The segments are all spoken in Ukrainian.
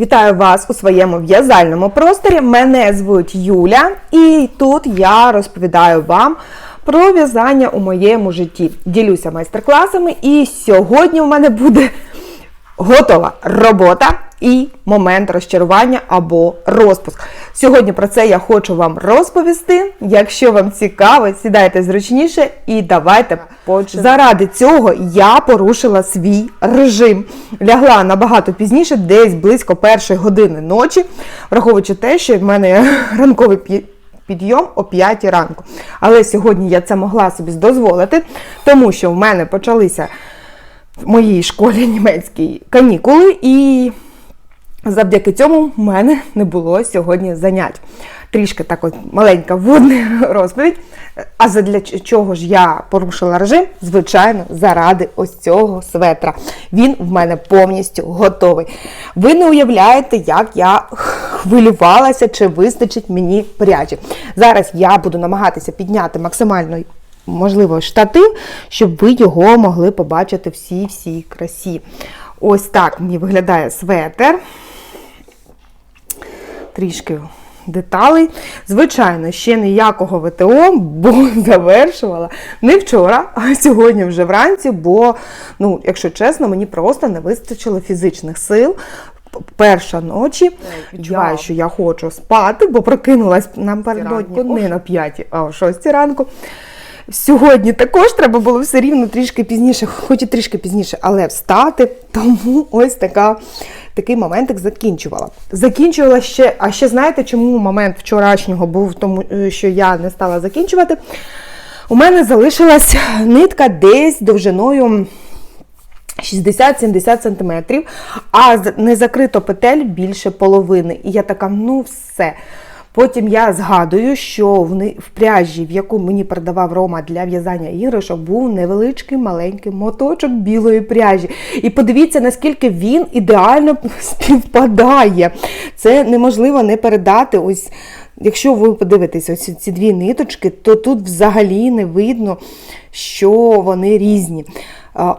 Вітаю вас у своєму в'язальному просторі. Мене звуть Юля, і тут я розповідаю вам про в'язання у моєму житті. Ділюся майстер-класами, і сьогодні у мене буде готова робота і момент розчарування або розпуск. Сьогодні про це я хочу вам розповісти. Якщо вам цікаво, сідайте зручніше і давайте почнемо. Заради цього я порушила свій режим. Лягла набагато пізніше, десь близько першої години ночі, враховуючи те, що в мене ранковий пі- підйом о 5 ранку. Але сьогодні я це могла собі дозволити, тому що в мене почалися в моїй школі німецькій канікули, і завдяки цьому в мене не було сьогодні занять. Трішки так от маленька вводна розповідь. А задля чого ж я порушила режим? Звичайно, заради ось цього светра. Він в мене повністю готовий. Ви не уявляєте, як я хвилювалася, чи вистачить мені пряжі. Зараз я буду намагатися підняти максимально можливо, штатив, щоб ви його могли побачити всій-всій красі. Ось так мені виглядає светр. Трішки деталей. Звичайно, ще ніякого ВТО, бо завершувала не вчора, а сьогодні вже вранці, бо, ну, якщо чесно, мені просто не вистачило фізичних сил. Перша ночі відчуваю, що я хочу спати, бо прокинулась напередодні не на 5, а о 6 ранку. Сьогодні також треба було все рівно трішки пізніше, хоч і трішки пізніше, але встати. Тому ось така, такий моментик закінчувала. Закінчувала ще, а ще знаєте, чому момент вчорашнього був тому, е, що я не стала закінчувати? У мене залишилась нитка десь довжиною 60-70 см, а не закрито петель більше половини. І я така, ну все. Потім я згадую, що в, пряжі, в яку мені продавав Рома для в'язання іграшок, був невеличкий маленький моточок білої пряжі. І подивіться, наскільки він ідеально співпадає. Це неможливо не передати. Ось, якщо ви подивитесь ось ці дві ниточки, то тут взагалі не видно, що вони різні.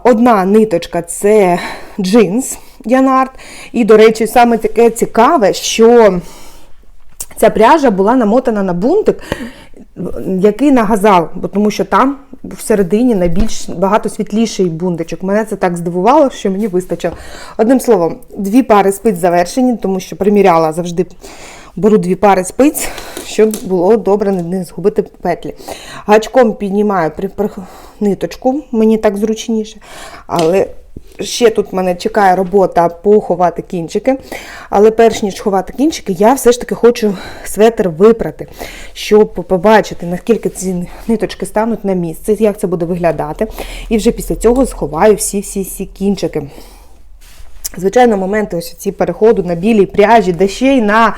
Одна ниточка це джинс Янард. І, до речі, саме таке цікаве, що ця пряжа була намотана на бунтик, який на газал, тому що там всередині найбільш багато світліший бунтичок. Мене це так здивувало, що мені вистачило. Одним словом, дві пари спиць завершені, тому що приміряла завжди. Беру дві пари спиць, щоб було добре не- згубити петлі. Гачком піднімаю ниточку, мені так зручніше. Але ще тут мене чекає робота поховати кінчики. Але перш ніж ховати кінчики, я все ж таки хочу светр випрати, щоб побачити, наскільки ці ниточки стануть на місце, як це буде виглядати. І вже після цього сховаю всі-всі кінчики. Звичайно, моменти ось ці переходу на білій пряжі, де ще й на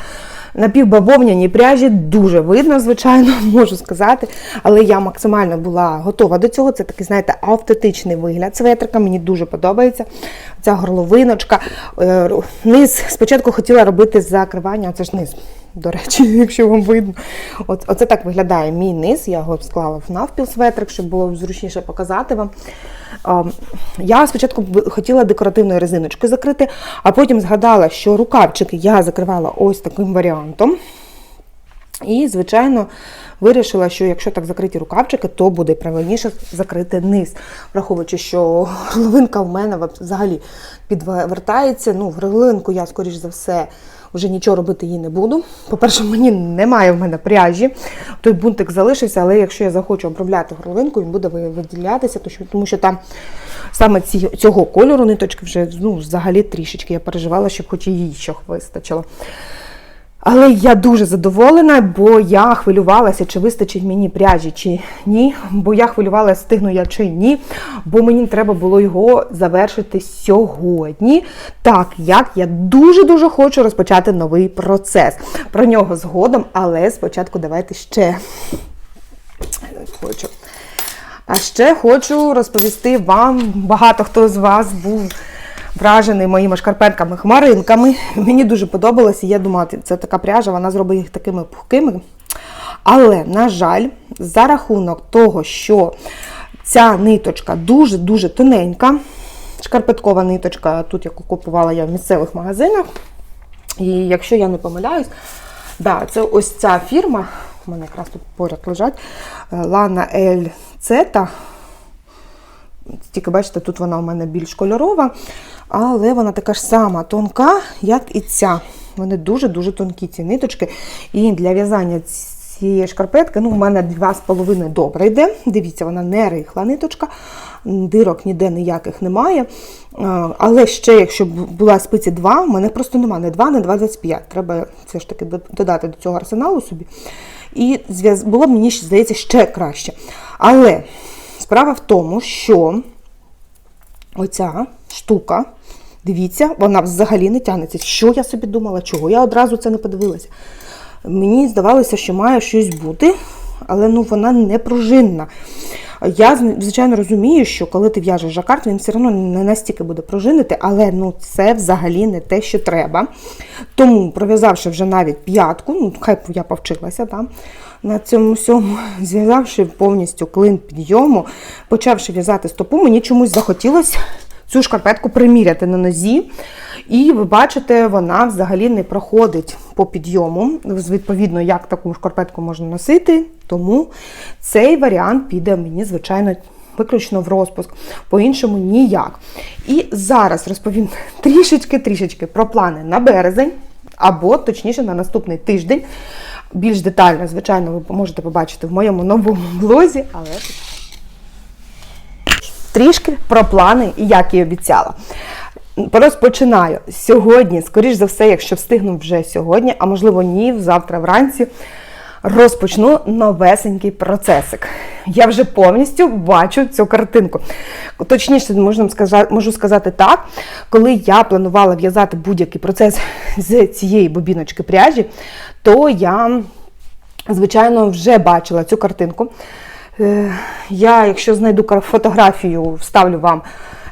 напівбавовняній пряжі дуже видно, звичайно, можу сказати. Але я максимально була готова до цього. Це такий, знаєте, автентичний вигляд светрика. Мені дуже подобається. Ця горловиночка. Е, Низ спочатку хотіла робити закривання, це ж низ. До речі, якщо вам видно. От, оце так виглядає мій низ. Я його склала в навпіл светрик, щоб було зручніше показати вам. Ем, Я спочатку хотіла декоративною резиночкою закрити, а потім згадала, що рукавчики я закривала ось таким варіантом. І, звичайно, вирішила, що якщо так закриті рукавчики, то буде правильніше закрити низ, враховуючи, що горловинка в мене взагалі підвертається. Ну, в горловинку я, скоріш за все, вже нічого робити їй не буду. По-перше, мені немає в мене пряжі. Той бунтик залишився, але якщо я захочу обробляти горловинку, він буде виділятися, тому що там саме цього кольору ниточки вже ну, взагалі трішечки. Я переживала, щоб хоч і ще вистачило. Але я дуже задоволена, бо я хвилювалася, чи вистачить мені пряжі, чи ні. Бо я хвилювалася, встигну я чи ні. Бо мені треба було його завершити сьогодні. Так, як я дуже-дуже хочу розпочати новий процес. Про нього згодом, але спочатку давайте ще хочу. А ще хочу розповісти вам, багато хто з вас був вражений моїми шкарпетками-хмаринками. Мені дуже подобалося, я думала, це така пряжа, вона зробить їх такими пухкими. Але, на жаль, за рахунок того, що ця ниточка дуже-дуже тоненька, шкарпеткова ниточка, тут яку купувала я в місцевих магазинах, І якщо я не помиляюсь, да, це ось ця фірма, у мене якраз тут поряд лежать, Лана Ель Цета. Тільки бачите, тут вона у мене більш кольорова, але вона така ж сама тонка, як і ця. Вони дуже-дуже тонкі ці ниточки. І для в'язання цієї шкарпетки, ну, у мене 2,5 добре йде. Дивіться, вона не рихла ниточка, дирок ніде ніяких немає. Але ще, якщо була спиці 2, у мене просто немає не 2, не 2,25. Треба все ж таки додати до цього арсеналу собі. І було б мені, здається, ще краще. Але справа в тому, що оця штука, дивіться, вона взагалі не тягнеться. Що я собі думала, чого? Я одразу це не подивилася. Мені здавалося, що має щось бути, але ну, вона не пружинна. Я, звичайно, розумію, що коли ти в'яжеш жакард, він все одно не настільки буде пружинити, але ну, це взагалі не те, що треба. Тому, пров'язавши вже навіть п'ятку, ну, хай я повчилася там, на цьому всьому, зв'язавши повністю клин підйому, почавши в'язати стопу, мені чомусь захотілося цю шкарпетку приміряти на нозі. І ви бачите, вона взагалі не проходить по підйому. Відповідно, як таку шкарпетку можна носити, тому цей варіант піде мені, звичайно, виключно в розпуск. По-іншому ніяк. І зараз розповім трішечки-трішечки про плани на березень, або, точніше, на наступний тиждень. Більш детально, звичайно, ви можете побачити в моєму новому блозі, але трішки про плани і як і обіцяла. Розпочинаю сьогодні, скоріш за все, якщо встигну вже сьогодні, а можливо ні, завтра вранці. Розпочну новесенький процесик. Я вже повністю бачу цю картинку. Точніше, можна сказати, можу сказати так, коли я планувала в'язати будь-який процес з цієї бобіночки пряжі, то я, звичайно, вже бачила цю картинку. Е, Я, якщо знайду фотографію, вставлю вам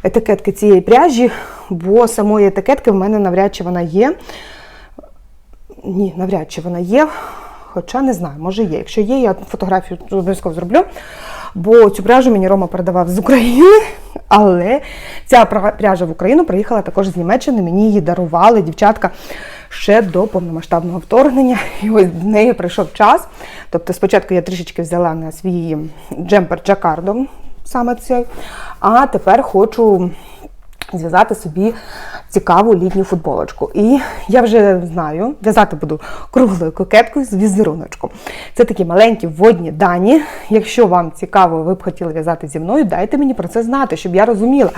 етикетки цієї пряжі, бо самої етикетки в мене навряд чи вона є. Ні, навряд чи вона є. Хоча не знаю, може є. Якщо є, я фотографію обов'язково зроблю. Бо цю пряжу мені Рома передавав з України, але ця пряжа в Україну приїхала також з Німеччини. Мені її дарували дівчатка ще до повномасштабного вторгнення. І ось в неї прийшов час. Тобто, спочатку я трішечки взяла на свій джемпер джакардом, саме цей, а тепер хочу зв'язати собі цікаву літню футболочку. І я вже знаю, в'язати буду круглою кокеткою з візеруночком. Це такі маленькі водні дані. Якщо вам цікаво, ви б хотіли в'язати зі мною, дайте мені про це знати, щоб я розуміла.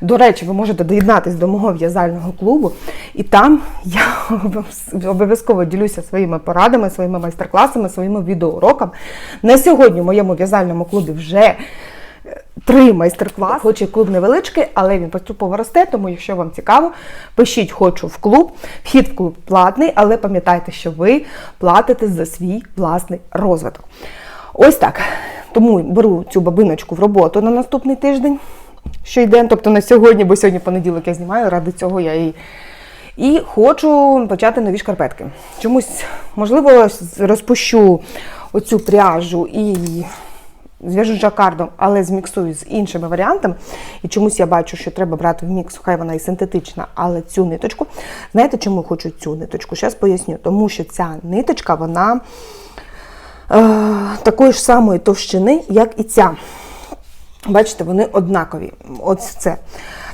До речі, ви можете доєднатися до мого в'язального клубу, і там я обов'язково ділюся своїми порадами, своїми майстер-класами, своїми відеоуроками. На сьогодні в моєму в'язальному клубі вже три майстер-класи. Хоч і клуб невеличкий, але він поступово росте, тому якщо вам цікаво, пишіть хочу в клуб. Вхід в клуб платний, але пам'ятайте, що ви платите за свій власний розвиток. Ось так. Тому беру цю бабиночку в роботу на наступний тиждень, що йде, тобто на сьогодні, бо сьогодні понеділок я знімаю, ради цього я і. І хочу почати нові шкарпетки. Чомусь, можливо, розпущу оцю пряжу і зв'яжу з жакардом, але зміксую з іншими варіантами. І чомусь я бачу, що треба брати в мікс, хай вона і синтетична, але цю ниточку. Знаєте, чому хочу цю ниточку? Зараз поясню. Тому що ця ниточка, вона е, такої ж самої товщини, як і ця. Бачите, вони однакові. Ось це.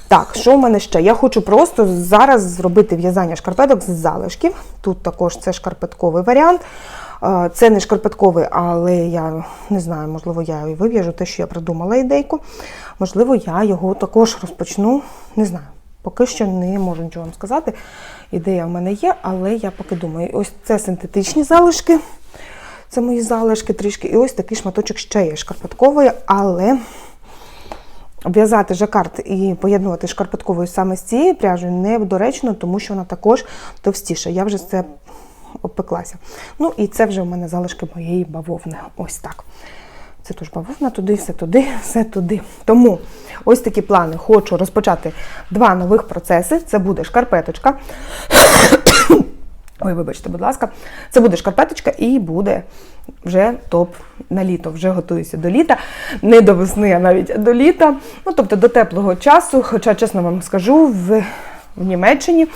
Так, що в мене ще? Я хочу просто зараз зробити в'язання шкарпеток з залишків. Тут також це шкарпетковий варіант. Це не шкарпетковий, але я не знаю, можливо, я і вив'яжу те, що я придумала ідейку. Можливо, я його також розпочну. Не знаю. Поки що не можу нічого вам сказати. Ідея в мене є, але я поки думаю, ось це синтетичні залишки. Це мої залишки трішки. І ось такий шматочок ще є шкарпетковий, але в'язати жакард і поєднувати шкарпетковою саме з цією пряжею недоречно, тому що вона також товстіша. Я вже це обпеклася. Ну і це вже в мене залишки моєї бавовни. Ось так. Це теж бавовна, туди, все туди, все туди. Тому ось такі плани. Хочу розпочати два нових процеси. Це буде шкарпеточка. Ой, вибачте, будь ласка, це буде шкарпеточка і буде вже топ на літо. Вже готуюся до літа. Не до весни, а навіть до літа. Ну, тобто до теплого часу. Хоча, чесно вам скажу, в в Німеччині.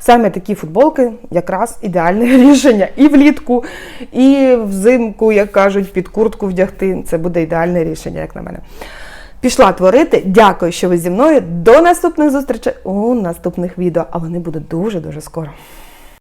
Саме такі футболки якраз ідеальне рішення. І влітку, і взимку, як кажуть, під куртку вдягти. Це буде ідеальне рішення, як на мене. Пішла творити. Дякую, що ви зі мною. До наступних зустрічей у наступних відео, а вони будуть дуже-дуже скоро.